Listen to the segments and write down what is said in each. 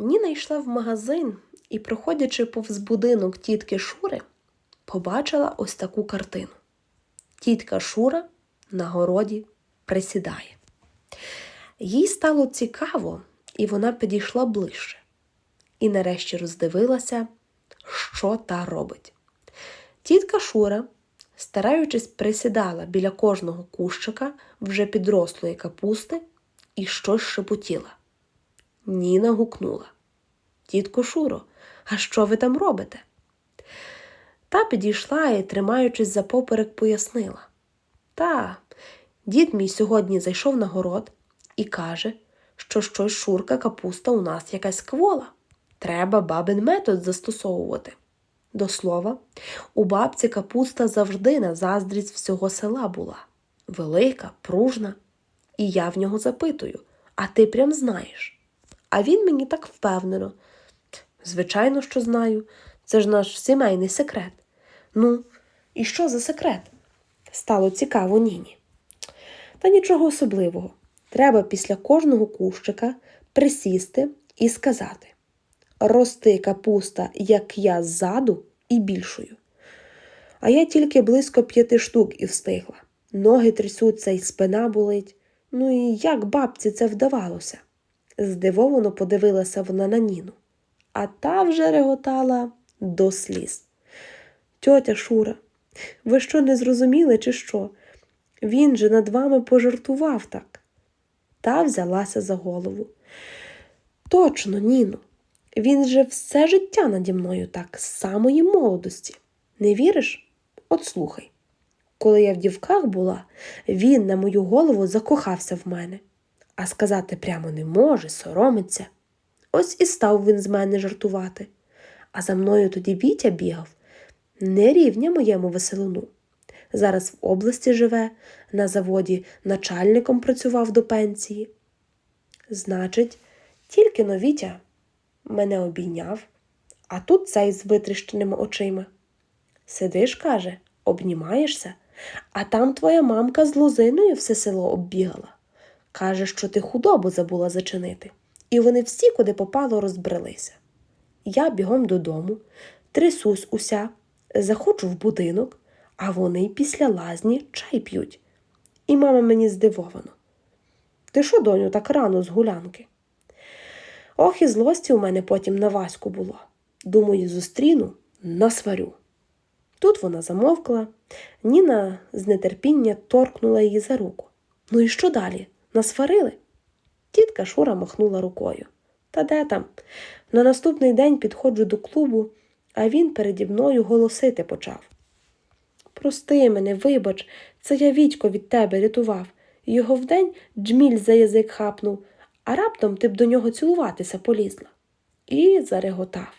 Ніна йшла в магазин і, проходячи повз будинок тітки Шури, побачила ось таку картину. Тітка Шура на городі присідає. Їй стало цікаво, і вона підійшла ближче. І нарешті роздивилася, що та робить. Тітка Шура, стараючись, присідала біля кожного кущика вже підрослої капусти і щось шепотіла. Ніна гукнула. Тітко Шуро, а що ви там робите? Та підійшла і, тримаючись за поперек, пояснила. Та, дід мій сьогодні зайшов на город і каже, що щось шурка капуста у нас якась квола. Треба бабин метод застосовувати. До слова, у бабці капуста завжди на заздрість всього села була велика, пружна. І я в нього запитую, а ти прям знаєш. А він мені так впевнено. Звичайно, що знаю. Це ж наш сімейний секрет. Ну, і що за секрет? Стало цікаво Ніні. Та нічого особливого. Треба після кожного кущика присісти і сказати Рости капуста, як я ззаду, і більшою. А я тільки близько п'яти штук і встигла. Ноги трясуться і спина болить. Ну і як бабці це вдавалося? Здивовано подивилася вона на Ніну, а та вже реготала до сліз. Тьотя Шура, ви що не зрозуміли, чи що? Він же над вами пожартував так. Та взялася за голову. Точно, Ніно, він же все життя наді мною так, з самої молодості. Не віриш? От слухай. Коли я в дівках була, він на мою голову закохався в мене, а сказати прямо не може, соромиться. Ось і став він з мене жартувати. А за мною тоді Вітя бігав, не рівня моєму веселуну. Зараз в області живе, на заводі начальником працював до пенсії. Значить, тільки но Вітя мене обійняв, а тут цей з витріщеними очима. Сидиш, каже, обнімаєшся, а там твоя мамка з лозиною все село оббігала. Каже, що ти худобу забула зачинити, і вони всі, куди попало, розбрелися. Я бігом додому, трясусь уся, заходжу в будинок, а вони після лазні чай п'ють. І мама мені здивовано. Ти що, доню, так рано з гулянки? Ох, і злості у мене потім на Ваську було. Думаю, зустріну, насварю. Тут вона замовкла, Ніна з нетерпіння торкнула її за руку. Ну і що далі? Насварили? Тітка Шура махнула рукою. Та де там? На наступний день підходжу до клубу, а він переді мною голосити почав. Прости мене, вибач, це я Вітько від тебе рятував. Його вдень джміль за язик хапнув, а раптом ти б до нього цілуватися полізла. І зареготав.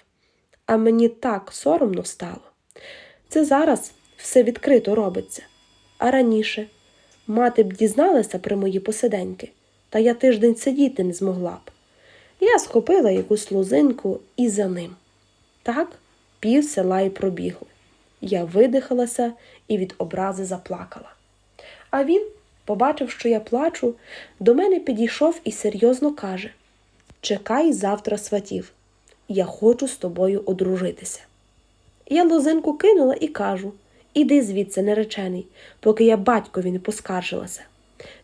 А мені так соромно стало. Це зараз все відкрито робиться. А раніше мати б дізналася про мої посиденьки, та я тиждень сидіти не змогла б. Я схопила якусь лозинку і за ним. Так, пів села й пробігли. Я видихалася і від образи заплакала. А він, побачив, що я плачу, до мене підійшов і серйозно каже Чекай завтра сватів. Я хочу з тобою одружитися. Я лозинку кинула і кажу Іди звідси, наречений, поки я батькові не поскаржилася.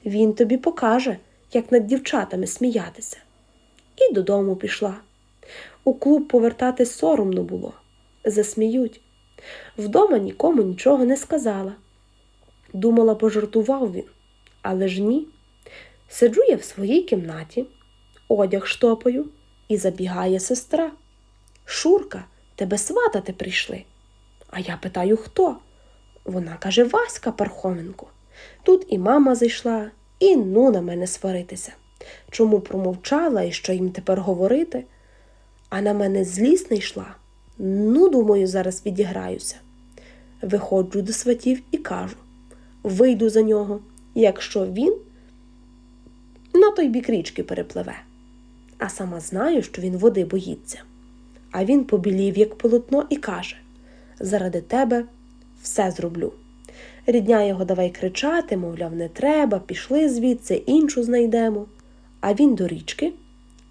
Він тобі покаже, як над дівчатами сміятися. І додому пішла. У клуб повертатись соромно було. Засміють. Вдома нікому нічого не сказала. Думала, пожартував він, але ж ні. Сиджу я в своїй кімнаті, одяг штопаю, і забігає сестра. Шурка, тебе сватати прийшли. А я питаю, хто? Вона каже Васька Пархоменко. Тут і мама зайшла, і ну на мене сваритися. Чому промовчала і що їм тепер говорити? А на мене злість не йшла. Ну, думаю, зараз відіграюся. Виходжу до сватів і кажу вийду за нього, якщо він на той бік річки перепливе. А сама знаю, що він води боїться. А він побілів, як полотно, і каже Заради тебе все зроблю. Рідня його давай кричати, мовляв, не треба, пішли звідси, іншу знайдемо. А він до річки,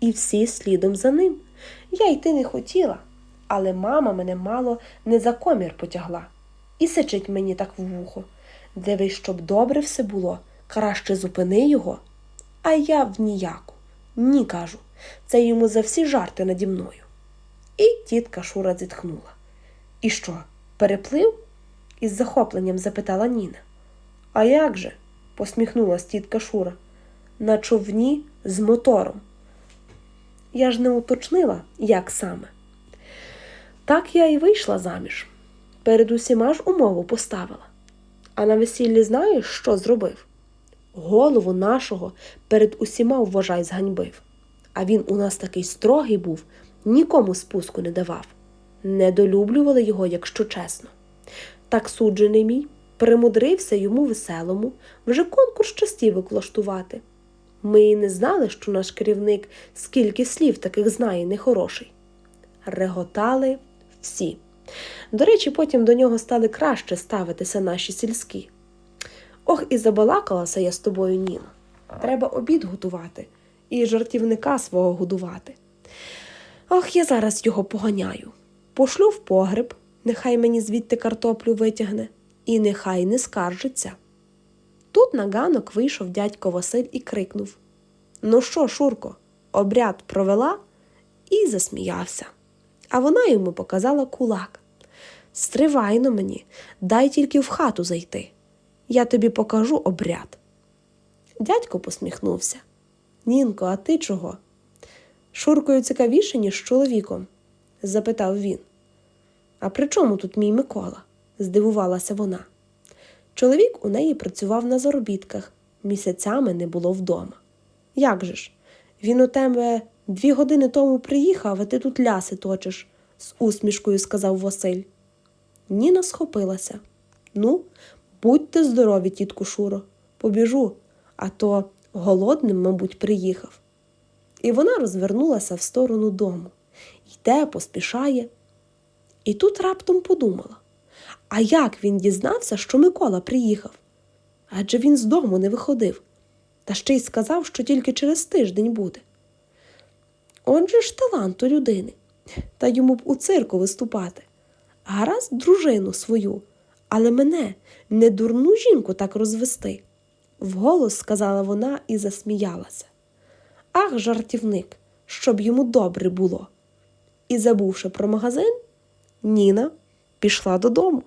і всі слідом за ним. Я йти не хотіла, але мама мене мало не за комір потягла і сичить мені так в вухо. Дивись, щоб добре все було, краще зупини його. А я в ніяку. Ні, кажу, це йому за всі жарти наді мною. І тітка Шура зітхнула. І що, переплив? Із захопленням запитала Ніна. А як же? посміхнулась тітка Шура. На човні з мотором. Я ж не уточнила, як саме. Так я і вийшла заміж. Перед усіма ж умову поставила. А на весіллі знаєш, що зробив? Голову нашого перед усіма вважай зганьбив. А він у нас такий строгий був, нікому спуску не давав. Недолюблювали його, якщо чесно. Так суджений мій примудрився йому веселому вже конкурс частівок влаштувати. Ми і не знали, що наш керівник скільки слів таких знає нехороший. Реготали всі. До речі, потім до нього стали краще ставитися наші сільські. Ох, і забалакалася я з тобою, Ніно. Треба обід готувати і жартівника свого годувати. Ох, я зараз його поганяю. Пошлю в погреб, нехай мені звідти картоплю витягне, і нехай не скаржиться. Тут на ганок вийшов дядько Василь і крикнув Ну що, Шурко, обряд провела? І засміявся. А вона йому показала кулак. Стривайно мені, дай тільки в хату зайти. Я тобі покажу обряд. Дядько посміхнувся. Нінко, а ти чого? Шуркою цікавіше, ніж чоловіком? запитав він. А при чому тут мій Микола? здивувалася вона. Чоловік у неї працював на заробітках, місяцями не було вдома. Як же ж? Він у тебе дві години тому приїхав, а ти тут ляси точиш, з усмішкою сказав Василь. Ніна схопилася. Ну, будьте здорові, тітку Шуро, побіжу, а то голодним, мабуть, приїхав. І вона розвернулася в сторону дому. Йде, поспішає. І тут раптом подумала а як він дізнався, що Микола приїхав? Адже він з дому не виходив, та ще й сказав, що тільки через тиждень буде. Отже ж талант у людини, та йому б у цирку виступати. Гаразд дружину свою, але мене, не дурну жінку, так розвести. Вголос сказала вона і засміялася. Ах, жартівник, щоб йому добре було. І, забувши про магазин, Ніна пішла додому.